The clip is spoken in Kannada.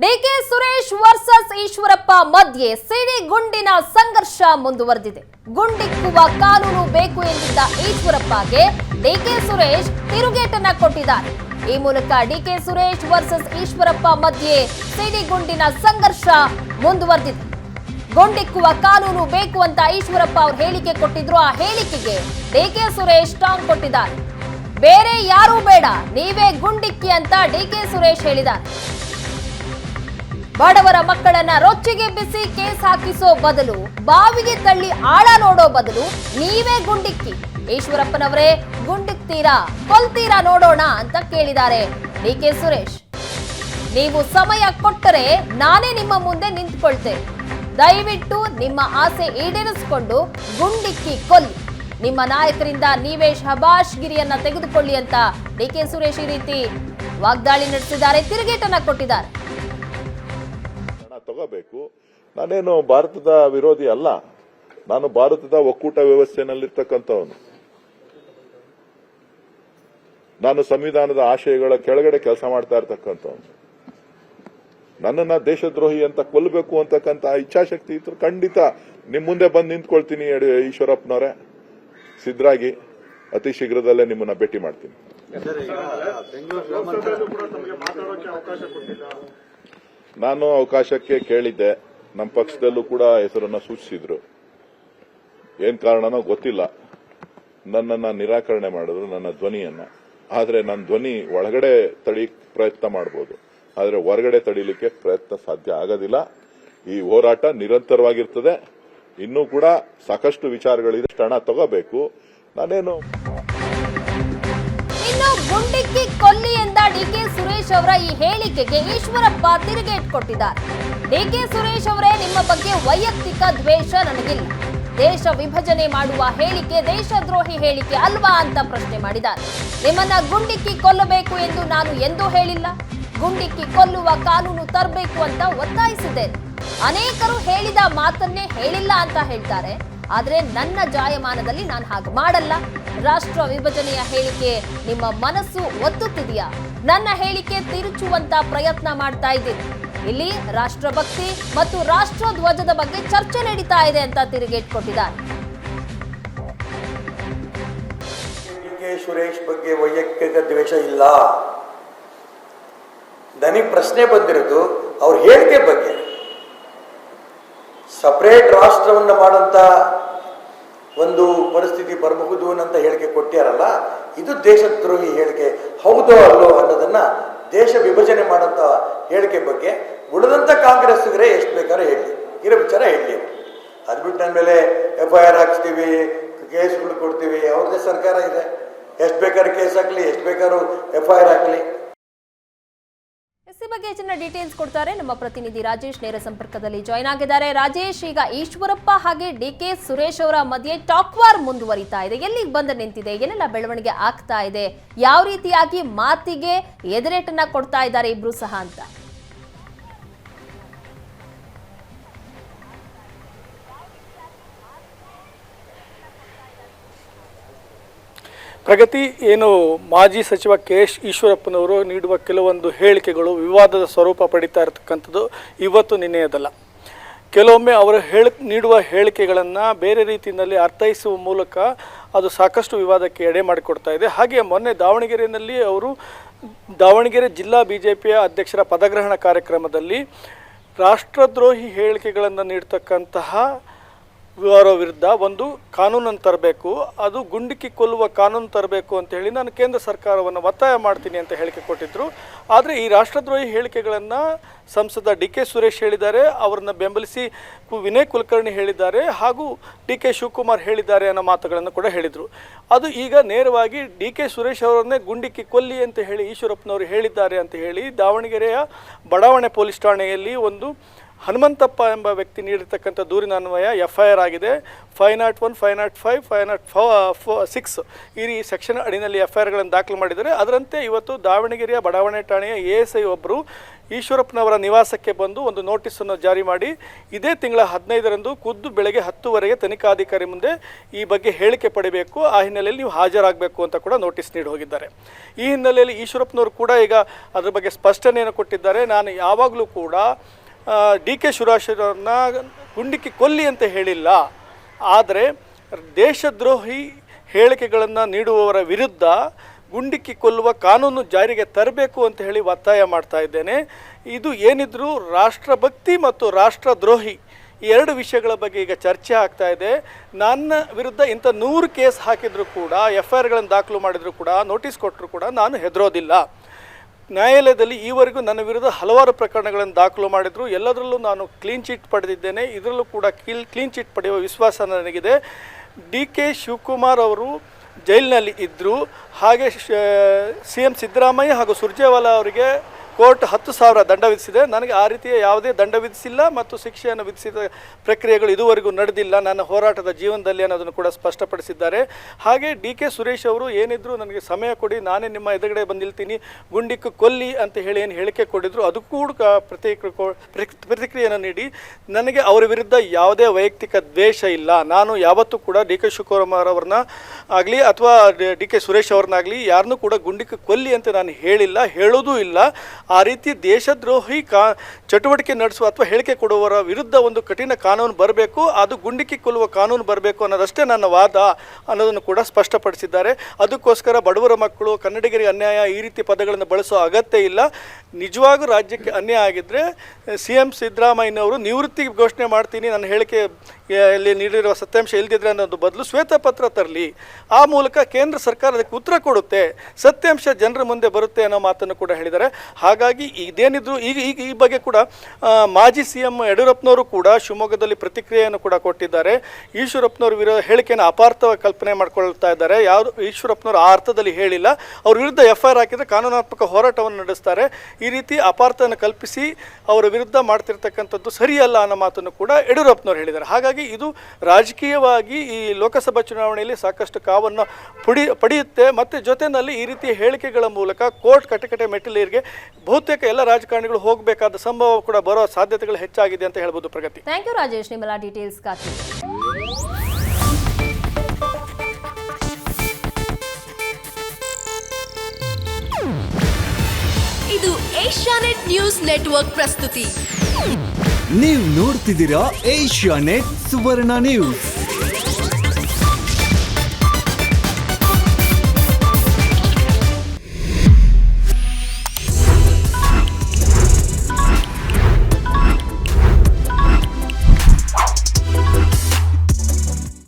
ಡಿಕೆ ಸುರೇಶ್ ವರ್ಸಸ್ ಈಶ್ವರಪ್ಪ ಮಧ್ಯೆ ಸಿಡಿ ಗುಂಡಿನ ಸಂಘರ್ಷ ಮುಂದುವರೆದಿದೆ. ಗುಂಡಿಕ್ಕುವ ಕಾನೂನು ಬೇಕು ಎಂದಿದ್ದ ಈಶ್ವರಪ್ಪಗೆ ಡಿಕೆ ಸುರೇಶ್ ತಿರುಗೇಟನ್ನ ಕೊಟ್ಟಿದ್ದಾರೆ. ಈ ಮೂಲಕ ಡಿಕೆ ಸುರೇಶ್ ವರ್ಸಸ್ ಈಶ್ವರಪ್ಪ ಮಧ್ಯೆ ಸಿಡಿ ಗುಂಡಿನ ಸಂಘರ್ಷ ಮುಂದುವರೆದಿದೆ. ಗುಂಡಿಕ್ಕುವ ಕಾನೂನು ಬೇಕು ಅಂತ ಈಶ್ವರಪ್ಪ ಅವರು ಹೇಳಿಕೆ ಕೊಟ್ಟಿದ್ರು. ಆ ಹೇಳಿಕೆಗೆ ಡಿಕೆ ಸುರೇಶ್ ಟಾಂಗ್ ಕೊಟ್ಟಿದ್ದಾರೆ. ಬೇರೆ ಯಾರೂ ಬೇಡ, ನೀವೇ ಗುಂಡಿಕ್ಕಿ ಅಂತ ಡಿಕೆ ಸುರೇಶ್ ಹೇಳಿದ್ದಾರೆ. ಬಡವರ ಮಕ್ಕಳನ್ನ ರೊಚ್ಚಿಗೆ ಬಿಸಿ ಕೇಸ್ ಹಾಕಿಸೋ ಬದಲು, ಬಾವಿಗೆ ತಳ್ಳಿ ಆಳ ನೋಡೋ ಬದಲು ನೀವೇ ಗುಂಡಿಕ್ಕಿ. ಈಶ್ವರಪ್ಪನವರೇ ಗುಂಡಿಕ್ತೀರಾ ಕೊಲ್ತೀರಾ ನೋಡೋಣ ಅಂತ ಕೇಳಿದ್ದಾರೆ ಡಿಕೆ ಸುರೇಶ್. ನೀವು ಸಮಯ ಕೊಟ್ಟರೆ ನಾನೇ ನಿಮ್ಮ ಮುಂದೆ ನಿಂತ್ಕೊಳ್ತೇನೆ ದಯವಿಟ್ಟು ನಿಮ್ಮ ಆಸೆ ಈಡೇರಿಸಿಕೊಂಡು ಗುಂಡಿಕ್ಕಿ, ಕೊಲ್ಲಿ. ನಿಮ್ಮ ನಾಯಕರಿಂದ ನೀವೇ ಶಬಾಷ್ ಗಿರಿಯನ್ನ ತೆಗೆದುಕೊಳ್ಳಿ ಅಂತ ಡಿ ಕೆ ಸುರೇಶ್ ಈ ರೀತಿ ವಾಗ್ದಾಳಿ ನಡೆಸಿದ್ದಾರೆ, ತಿರುಗೇಟನ್ನ ಕೊಟ್ಟಿದ್ದಾರೆ. ತಗೋಬೇಕು. ನಾನೇನು ಭಾರತದ ವಿರೋಧಿ ಅಲ್ಲ. ನಾನು ಭಾರತದ ಒಕ್ಕೂಟ ವ್ಯವಸ್ಥೆನಲ್ಲಿರ್ತಕ್ಕಂಥವನು ನಾನು ಸಂವಿಧಾನದ ಆಶಯಗಳ ಕೆಳಗಡೆ ಕೆಲಸ ಮಾಡ್ತಾ ಇರ್ತಕ್ಕಂಥವನು. ನನ್ನನ್ನ ದೇಶದ್ರೋಹಿ ಅಂತ ಕೊಲ್ಲಬೇಕು ಅಂತಕ್ಕಂಥ ಇಚ್ಛಾಶಕ್ತಿ ಇದ್ರು ಖಂಡಿತ ನಿಮ್ ಮುಂದೆ ಬಂದು ನಿಂತ್ಕೊಳ್ತೀನಿ ಈಶ್ವರಪ್ಪನವರೇ. ಸಿದ್ರಾಗಿ ಅತಿ ಶೀಘ್ರದಲ್ಲೇ ನಿಮ್ಮನ್ನ ಭೇಟಿ ಮಾಡ್ತೀನಿ. ನಾನು ಅವಕಾಶಕ್ಕೆ ಕೇಳಿದ್ದೆ. ನಮ್ಮ ಪಕ್ಷದಲ್ಲೂ ಕೂಡ ಹೆಸರನ್ನ ಸೂಚಿಸಿದ್ರು. ಏನ್ ಕಾರಣನೋ ಗೊತ್ತಿಲ್ಲ. ನನ್ನನ್ನ ನಿರಾಕರಣೆ ಮಾಡಿದ್ರು, ನನ್ನ ಧ್ವನಿಯನ್ನ. ಆದರೆ ನನ್ನ ಧ್ವನಿ ಒಳಗಡೆ ತಡಿ ಪ್ರಯತ್ನ ಮಾಡಬಹುದು ಆದರೆ ಹೊರಗಡೆ ತಡಿಲಿಕ್ಕೆ ಪ್ರಯತ್ನ ಸಾಧ್ಯ ಆಗೋದಿಲ್ಲ. ಈ ಹೋರಾಟ ನಿರಂತರವಾಗಿರ್ತದೆ. ಇನ್ನೂ ಕೂಡ ಸಾಕಷ್ಟು ವಿಚಾರಗಳಿದೆ. ಹಣ ತಗೋಬೇಕು. ನಾನೇನು ಸುರೇಶ್ ಅವರ ಈ ಹೇಳಿಕೆಗೆ ಈಶ್ವರಪ್ಪ ತಿರುಗೇಟ್ ಕೊಟ್ಟಿದ್ದಾರೆ. ಡಿಕೆ ಸುರೇಶ್ ಅವರೇ ನಿಮ್ಮ ಬಗ್ಗೆ ವೈಯಕ್ತಿಕ ದ್ವೇಷ ನನಗಿಲ್ಲ. ದೇಶ ವಿಭಜನೆ ಮಾಡುವ ಹೇಳಿಕೆ ದೇಶದ್ರೋಹಿ ಹೇಳಿಕೆ ಅಲ್ವಾ ಅಂತ ಪ್ರಶ್ನೆ ಮಾಡಿದ್ದಾರೆ. ನಿಮ್ಮನ್ನ ಗುಂಡಿಕ್ಕಿ ಕೊಲ್ಲಬೇಕು ಎಂದು ನಾನು ಎಂದೂ ಹೇಳಿಲ್ಲ. ಗುಂಡಿಕ್ಕಿ ಕೊಲ್ಲುವ ಕಾನೂನು ತರಬೇಕು ಅಂತ ಒತ್ತಾಯಿಸಿದ್ದೇನೆ. ಅನೇಕರು ಹೇಳಿದ ಮಾತನ್ನೇ ಹೇಳಿಲ್ಲ ಅಂತ ಹೇಳ್ತಾರೆ. ಆದ್ರೆ ನನ್ನ ಜಾಯಮಾನದಲ್ಲಿ ನಾನು ಹಾಗೆ ಮಾಡಲ್ಲ. ರಾಷ್ಟ್ರ ವಿಭಜನೆಯ ಹೇಳಿಕೆ ನಿಮ್ಮ ಮನಸ್ಸು ಒತ್ತುತ್ತಿದೆಯಾ? ನನ್ನ ಹೇಳಿಕೆ ತಿರುಚುವಂತ ಪ್ರಯತ್ನ ಮಾಡ್ತಾ ಇದ್ದೀನಿ. ಇಲ್ಲಿ ರಾಷ್ಟ್ರಭಕ್ತಿ ಮತ್ತು ರಾಷ್ಟ್ರ ಧ್ವಜದ ಬಗ್ಗೆ ಚರ್ಚೆ ನಡೀತಾ ಇದೆ ಅಂತ ತಿರುಗೇಟ್ ಕೊಟ್ಟಿದ್ದಾರೆ. ಸುರೇಶ್ ಬಗ್ಗೆ ವೈಯಕ್ತಿಕ ದ್ವೇಷ ಇಲ್ಲ. ನನಗೆ ಪ್ರಶ್ನೆ ಬಂದಿರೋದು ಅವ್ರ ಹೇಳಿಕೆ ಬಗ್ಗೆ. ಸಪರೇಟ್ ರಾಷ್ಟ್ರವನ್ನು ಮಾಡೋಂಥ ಒಂದು ಪರಿಸ್ಥಿತಿ ಬರಬಹುದು ಅನ್ನಂತ ಹೇಳಿಕೆ ಕೊಟ್ಟಿಯಾರಲ್ಲ, ಇದು ದೇಶದ್ರೋಹಿ ಹೇಳಿಕೆ. ಹೌದೋ ಅಲ್ಲೋ ಅನ್ನೋದನ್ನ ದೇಶ ವಿಭಜನೆ ಮಾಡೋಂಥ ಹೇಳಿಕೆ ಬಗ್ಗೆ ಉಳಿದಂಥ ಕಾಂಗ್ರೆಸ್ಸಿಗರೇ ಎಷ್ಟು ಬೇಕಾದ್ರೂ ಹೇಳಿ, ಇರೋ ವಿಚಾರ ಹೇಳಿ. ಅದು ಬಿಟ್ಟು ನನ್ನ ಮೇಲೆ ಎಫ್ ಐ ಆರ್ ಹಾಕ್ಸ್ತೀವಿ, ಕೇಸ್ಗಳು ಕೊಡ್ತೀವಿ, ಅವ್ರದ್ದೇ ಸರ್ಕಾರ ಇದೆ. ಎಷ್ಟು ಬೇಕಾದ್ರೂ ಕೇಸ್ ಹಾಕ್ಲಿ, ಎಷ್ಟು ಬೇಕಾದ್ರೂ ಎಫ್ ಐ ಆರ್ ಹಾಕ್ಲಿ. ಬಗ್ಗೆ ಹೆಚ್ಚಿನ ಡೀಟೇಲ್ಸ್ ಕೊಡ್ತಾರೆ ನಮ್ಮ ಪ್ರತಿನಿಧಿ ರಾಜೇಶ್ ನೇರ ಸಂಪರ್ಕದಲ್ಲಿ ಜಾಯ್ನ್ ಆಗಿದ್ದಾರೆ. ರಾಜೇಶ್, ಈಗ ಈಶ್ವರಪ್ಪ ಹಾಗೆ ಡಿ ಕೆ ಸುರೇಶ್ ಅವರ ಮಧ್ಯೆ ಟಾಕ್ ವಾರ್ ಮುಂದುವರಿತಾ ಇದೆ. ಎಲ್ಲಿಗೆ ಬಂದು ನಿಂತಿದೆ? ಏನೆಲ್ಲ ಬೆಳವಣಿಗೆ ಆಗ್ತಾ ಇದೆ? ಯಾವ ರೀತಿಯಾಗಿ ಮಾತಿಗೆ ಎದುರೇಟನ್ನ ಕೊಡ್ತಾ ಇದ್ದಾರೆ ಇಬ್ರು ಸಹ ಅಂತ. ಪ್ರಗತಿ ಏನು ಮಾಜಿ ಸಚಿವ ಕೆ ಎಸ್ ಈಶ್ವರಪ್ಪನವರು ನೀಡುವ ಕೆಲವೊಂದು ಹೇಳಿಕೆಗಳು ವಿವಾದದ ಸ್ವರೂಪ ಪಡಿತಾ ಇರತಕ್ಕಂಥದ್ದು ಇವತ್ತು ನಿನ್ನೆಯದಲ್ಲ. ಕೆಲವೊಮ್ಮೆ ಅವರು ಹೇಳ, ನೀಡುವ ಹೇಳಿಕೆಗಳನ್ನು ಬೇರೆ ರೀತಿಯಲ್ಲಿ ಅರ್ಥೈಸುವ ಮೂಲಕ ಅದು ಸಾಕಷ್ಟು ವಿವಾದಕ್ಕೆ ಎಡೆ ಮಾಡಿಕೊಡ್ತಾ ಇದೆ. ಹಾಗೆ ಮೊನ್ನೆ ದಾವಣಗೆರೆಯಲ್ಲಿ ಅವರು, ದಾವಣಗೆರೆ ಜಿಲ್ಲಾ ಬಿ ಜೆ ಪಿಯ ಅಧ್ಯಕ್ಷರ ಪದಗ್ರಹಣ ಕಾರ್ಯಕ್ರಮದಲ್ಲಿ ರಾಷ್ಟ್ರದ್ರೋಹಿ ಹೇಳಿಕೆಗಳನ್ನು ನೀಡ್ತಕ್ಕಂತಹ ಅವರ ವಿರುದ್ಧ ಒಂದು ಕಾನೂನನ್ನು ತರಬೇಕು, ಅದು ಗುಂಡಿಕ್ಕಿ ಕೊಲ್ಲುವ ಕಾನೂನು ತರಬೇಕು ಅಂತ ಹೇಳಿ ನಾನು ಕೇಂದ್ರ ಸರ್ಕಾರವನ್ನು ಒತ್ತಾಯ ಮಾಡ್ತೀನಿ ಅಂತ ಹೇಳಿಕೆ ಕೊಟ್ಟಿದ್ದರು ಆದರೆ ಈ ರಾಷ್ಟ್ರದ್ರೋಹಿ ಹೇಳಿಕೆಗಳನ್ನು ಸಂಸದ ಡಿ ಕೆ ಸುರೇಶ್ ಹೇಳಿದ್ದಾರೆ, ಅವರನ್ನು ಬೆಂಬಲಿಸಿ ವಿನಯ್ ಕುಲಕರ್ಣಿ ಹೇಳಿದ್ದಾರೆ, ಹಾಗೂ ಡಿ ಕೆ ಶಿವಕುಮಾರ್ ಹೇಳಿದ್ದಾರೆ ಅನ್ನೋ ಮಾತುಗಳನ್ನು ಕೂಡ ಹೇಳಿದರು. ಅದು ಈಗ ನೇರವಾಗಿ ಡಿ ಕೆ ಸುರೇಶ್ ಅವರನ್ನೇ ಗುಂಡಿಕ್ಕಿ ಕೊಲ್ಲಿ ಅಂತ ಹೇಳಿ ಈಶ್ವರಪ್ಪನವರು ಹೇಳಿದ್ದಾರೆ ಅಂತ ಹೇಳಿ ದಾವಣಗೆರೆಯ ಬಡಾವಣೆ ಪೊಲೀಸ್ ಠಾಣೆಯಲ್ಲಿ ಒಂದು ಹನುಮಂತಪ್ಪ ಎಂಬ ವ್ಯಕ್ತಿ ನೀಡಿರ್ತಕ್ಕಂಥ ದೂರಿನ ಅನ್ವಯ ಎಫ್ ಐ ಆರ್ ಆಗಿದೆ. Five not one, five not five five not four six ಈ ರೀ ಸೆಕ್ಷನ್ ಅಡಿನಲ್ಲಿ ಎಫ್ ಐ ಆರ್ಗಳನ್ನು ದಾಖಲು ಮಾಡಿದ್ದಾರೆ. ಅದರಂತೆ ಇವತ್ತು ದಾವಣಗೆರೆಯ ಬಡಾವಣೆ ಠಾಣೆಯ ಎ ಎಸ್ ಐ ಒಬ್ಬರು ಈಶ್ವರಪ್ಪನವರ ನಿವಾಸಕ್ಕೆ ಬಂದು ಒಂದು ನೋಟಿಸನ್ನು ಜಾರಿ ಮಾಡಿ, ಇದೇ ತಿಂಗಳ ಹದಿನೈದರಂದು ಖುದ್ದು ಬೆಳಗ್ಗೆ ಹತ್ತುವರೆಗೆ ತನಿಖಾಧಿಕಾರಿ ಮುಂದೆ ಈ ಬಗ್ಗೆ ಹೇಳಿಕೆ ಪಡಿಬೇಕು. ಆ ಹಿನ್ನೆಲೆಯಲ್ಲಿ ನೀವು ಹಾಜರಾಗಬೇಕು ಅಂತ ಕೂಡ ನೋಟಿಸ್ ನೀಡಿ ಹೋಗಿದ್ದಾರೆ. ಈ ಹಿನ್ನೆಲೆಯಲ್ಲಿ ಈಶ್ವರಪ್ಪನವರು ಕೂಡ ಈಗ ಅದರ ಬಗ್ಗೆ ಸ್ಪಷ್ಟನೆಯನ್ನು ಕೊಟ್ಟಿದ್ದಾರೆ. ನಾನು ಯಾವಾಗಲೂ ಕೂಡ ಡಿ ಕೆ ಶಿವರಾಶರನ್ನ ಗುಂಡಿಕ್ಕಿ ಕೊಲ್ಲಿ ಅಂತ ಹೇಳಿಲ್ಲ. ಆದರೆ ದೇಶದ್ರೋಹಿ ಹೇಳಿಕೆಗಳನ್ನು ನೀಡುವವರ ವಿರುದ್ಧ ಗುಂಡಿಕ್ಕಿ ಕೊಲ್ಲುವ ಕಾನೂನು ಜಾರಿಗೆ ತರಬೇಕು ಅಂತ ಹೇಳಿ ಒತ್ತಾಯ ಮಾಡ್ತಾ ಇದ್ದೇನೆ. ಇದು ಏನಿದ್ರೂ ರಾಷ್ಟ್ರಭಕ್ತಿ ಮತ್ತು ರಾಷ್ಟ್ರದ್ರೋಹಿ ಈ ಎರಡು ವಿಷಯಗಳ ಬಗ್ಗೆ ಈಗ ಚರ್ಚೆ ಆಗ್ತಾ ಇದೆ. ನನ್ನ ವಿರುದ್ಧ ಇಂಥ ನೂರು ಕೇಸ್ ಹಾಕಿದರೂ ಕೂಡ ಎಫ್ ಐ ಆರ್ಗಳನ್ನು ದಾಖಲು ಮಾಡಿದರೂ ಕೂಡ ನೋಟಿಸ್ ಕೊಟ್ಟರು ಕೂಡ ನಾನು ಹೆದರೋದಿಲ್ಲ. ನ್ಯಾಯಾಲಯದಲ್ಲಿ ಈವರೆಗೂ ನನ್ನ ವಿರುದ್ಧ ಹಲವಾರು ಪ್ರಕರಣಗಳನ್ನು ದಾಖಲು ಮಾಡಿದ್ರು. ಎಲ್ಲದರಲ್ಲೂ ನಾನು ಕ್ಲೀನ್ ಚಿಟ್ ಪಡೆದಿದ್ದೇನೆ. ಇದರಲ್ಲೂ ಕೂಡ ಕ್ಲೀನ್ ಕ್ಲೀನ್ ಚಿಟ್ ಪಡೆಯುವ ವಿಶ್ವಾಸ ನನಗಿದೆ. ಡಿ ಕೆ ಶಿವಕುಮಾರ್ ಅವರು ಜೈಲಿನಲ್ಲಿ ಇದ್ದರು ಹಾಗೆ ಸಿ ಎಂ ಸಿದ್ದರಾಮಯ್ಯ ಹಾಗೂ ಸುರ್ಜೇವಾಲಾ ಅವರಿಗೆ ಕೋರ್ಟ್ ಹತ್ತು ಸಾವಿರ ದಂಡ ವಿಧಿಸಿದೆ. ನನಗೆ ಆ ರೀತಿಯ ಯಾವುದೇ ದಂಡ ವಿಧಿಸಿಲ್ಲ ಮತ್ತು ಶಿಕ್ಷೆಯನ್ನು ವಿಧಿಸಿದ ಪ್ರಕ್ರಿಯೆಗಳು ಇದುವರೆಗೂ ನಡೆದಿಲ್ಲ. ನನ್ನ ಹೋರಾಟದ ಜೀವನದಲ್ಲಿ ಅನ್ನೋದನ್ನು ಕೂಡ ಸ್ಪಷ್ಟಪಡಿಸಿದ್ದಾರೆ. ಹಾಗೆ ಡಿ ಕೆ ಸುರೇಶ್ ಅವರು, ಏನಿದ್ರು ನನಗೆ ಸಮಯ ಕೊಡಿ, ನಾನೇ ನಿಮ್ಮ ಎದುರುಗಡೆ ಬಂದಿಲ್ತೀನಿ ಗುಂಡಿಕ್ಕು ಕೊಲ್ಲಿ ಅಂತ ಹೇಳಿ ಏನು ಹೇಳಿಕೆ ಕೊಟ್ಟಿದ್ರು ಅದು ಕೂಡ ಪ್ರತಿಕ್ರಿಯೆ ಪ್ರತಿಕ್ರಿಯೆಯನ್ನು ನೀಡಿ. ನನಗೆ ಅವರ ವಿರುದ್ಧ ಯಾವುದೇ ವೈಯಕ್ತಿಕ ದ್ವೇಷ ಇಲ್ಲ. ನಾನು ಯಾವತ್ತೂ ಕೂಡ ಡಿ ಕೆ ಶಿವಕುಮಾರ್ ಅವ್ರನ್ನ ಆಗಲಿ ಅಥವಾ ಡಿ ಕೆ ಸುರೇಶ್ ಅವ್ರನ್ನಾಗಲಿ ಯಾರನ್ನೂ ಕೂಡ ಗುಂಡಿಕ್ಕು ಕೊಲ್ಲಿ ಅಂತ ನಾನು ಹೇಳಿಲ್ಲ, ಹೇಳೋದೂ ಇಲ್ಲ. ಆ ರೀತಿ ದೇಶದ್ರೋಹಿ ಕಾ ಚಟುವಟಿಕೆ ನಡೆಸುವ ಅಥವಾ ಹೇಳಿಕೆ ಕೊಡುವವರ ವಿರುದ್ಧ ಒಂದು ಕಠಿಣ ಕಾನೂನು ಬರಬೇಕು, ಅದು ಗುಂಡಿಕ್ಕಿ ಕೊಲ್ಲುವ ಕಾನೂನು ಬರಬೇಕು ಅನ್ನೋದಷ್ಟೇ ನನ್ನ ವಾದ ಅನ್ನೋದನ್ನು ಕೂಡ ಸ್ಪಷ್ಟಪಡಿಸಿದ್ದಾರೆ. ಅದಕ್ಕೋಸ್ಕರ ಬಡವರ ಮಕ್ಕಳು, ಕನ್ನಡಿಗರಿಗೆ ಅನ್ಯಾಯ ಈ ರೀತಿ ಪದಗಳನ್ನು ಬಳಸೋ ಅಗತ್ಯ ಇಲ್ಲ. ನಿಜವಾಗೂ ರಾಜ್ಯಕ್ಕೆ ಅನ್ಯಾಯ ಆಗಿದ್ದರೆ ಸಿ ಎಂ ಸಿದ್ದರಾಮಯ್ಯನವರು ನಿವೃತ್ತಿ ಘೋಷಣೆ ಮಾಡ್ತೀನಿ, ನನ್ನ ಹೇಳಿಕೆ ಇಲ್ಲಿ ನೀಡಿರುವ ಸತ್ಯಾಂಶ ಇಲ್ಲದಿದ್ರೆ ಅನ್ನೋದು ಬದಲು ಶ್ವೇತಪತ್ರ ತರಲಿ. ಆ ಮೂಲಕ ಕೇಂದ್ರ ಸರ್ಕಾರ ಅದಕ್ಕೆ ಉತ್ತರ ಕೊಡುತ್ತೆ. ಸತ್ಯಾಂಶ ಜನರ ಮುಂದೆ ಬರುತ್ತೆ ಅನ್ನೋ ಮಾತನ್ನು ಕೂಡ ಹೇಳಿದ್ದಾರೆ. ಹಾಗಾಗಿ ಇದೇನಿದ್ರು ಈಗ ಈಗ ಈ ಬಗ್ಗೆ ಕೂಡ ಮಾಜಿ ಸಿ ಎಂ ಯಡಿಯೂರಪ್ಪನವರು ಕೂಡ ಶಿವಮೊಗ್ಗದಲ್ಲಿ ಪ್ರತಿಕ್ರಿಯೆಯನ್ನು ಕೂಡ ಕೊಟ್ಟಿದ್ದಾರೆ. ಈಶ್ವರಪ್ಪನವ್ರ ವಿರೋ, ಹೇಳಿಕೆಯನ್ನು ಅಪಾರ್ಥ ಕಲ್ಪನೆ ಮಾಡ್ಕೊಳ್ತಾ ಇದ್ದಾರೆ. ಯಾವುದು, ಈಶ್ವರಪ್ಪನವರು ಆ ಅರ್ಥದಲ್ಲಿ ಹೇಳಿಲ್ಲ. ಅವ್ರ ವಿರುದ್ಧ ಎಫ್ ಐ ಆರ್ ಹಾಕಿದರೆ ಕಾನೂನಾತ್ಮಕ ಹೋರಾಟವನ್ನು ನಡೆಸ್ತಾರೆ. ಈ ರೀತಿ ಅಪಾರ್ಥವನ್ನು ಕಲ್ಪಿಸಿ ಅವರ ವಿರುದ್ಧ ಮಾಡ್ತಿರ್ತಕ್ಕಂಥದ್ದು ಸರಿಯಲ್ಲ ಅನ್ನೋ ಮಾತನ್ನು ಕೂಡ ಯಡಿಯೂರಪ್ಪನವರು ಹೇಳಿದ್ದಾರೆ. ಹಾಗಾಗಿ ಇದು ರಾಜಕೀಯವಾಗಿ ಈ ಲೋಕಸಭಾ ಚುನಾವಣೆಯಲ್ಲಿ ಸಾಕಷ್ಟು ಕಾವನ್ನು ಪುಡಿ, ಪಡೆಯುತ್ತೆ. ಮತ್ತು ಜೊತೆಯಲ್ಲಿ ಈ ರೀತಿ ಹೇಳಿಕೆಗಳ ಮೂಲಕ ಕೋರ್ಟ್ ಕಟಕಟೆ ಮೆಟ್ಟಿಲೇರಿಗೆ ಬಹುತೇಕ ಎಲ್ಲ ರಾಜಕಾರಣಿಗಳು ಹೋಗಬೇಕಾದ ಸಂಭವ ಕೂಡ ಬರೋ ಸಾಧ್ಯತೆಗಳು ಹೆಚ್ಚಾಗಿದೆ ಅಂತ ಹೇಳ್ಬೋದು ಪ್ರಗತಿ. Thank you Rajesh. ನಿಮ್ಮೆಲ್ಲ ಡೀಟೇಲ್ಸ್ಗಾಗಿ ಇದು ಏಷ್ಯಾನೆಟ್ ನ್ಯೂಸ್ ನೆಟ್ವರ್ಕ್ ಪ್ರಸ್ತುತಿ. ನೀವು ನೋಡ್ತಿದ್ದೀರಾ ಏಷ್ಯಾ ನೆಟ್ ಸುವರ್ಣ ನ್ಯೂಸ್.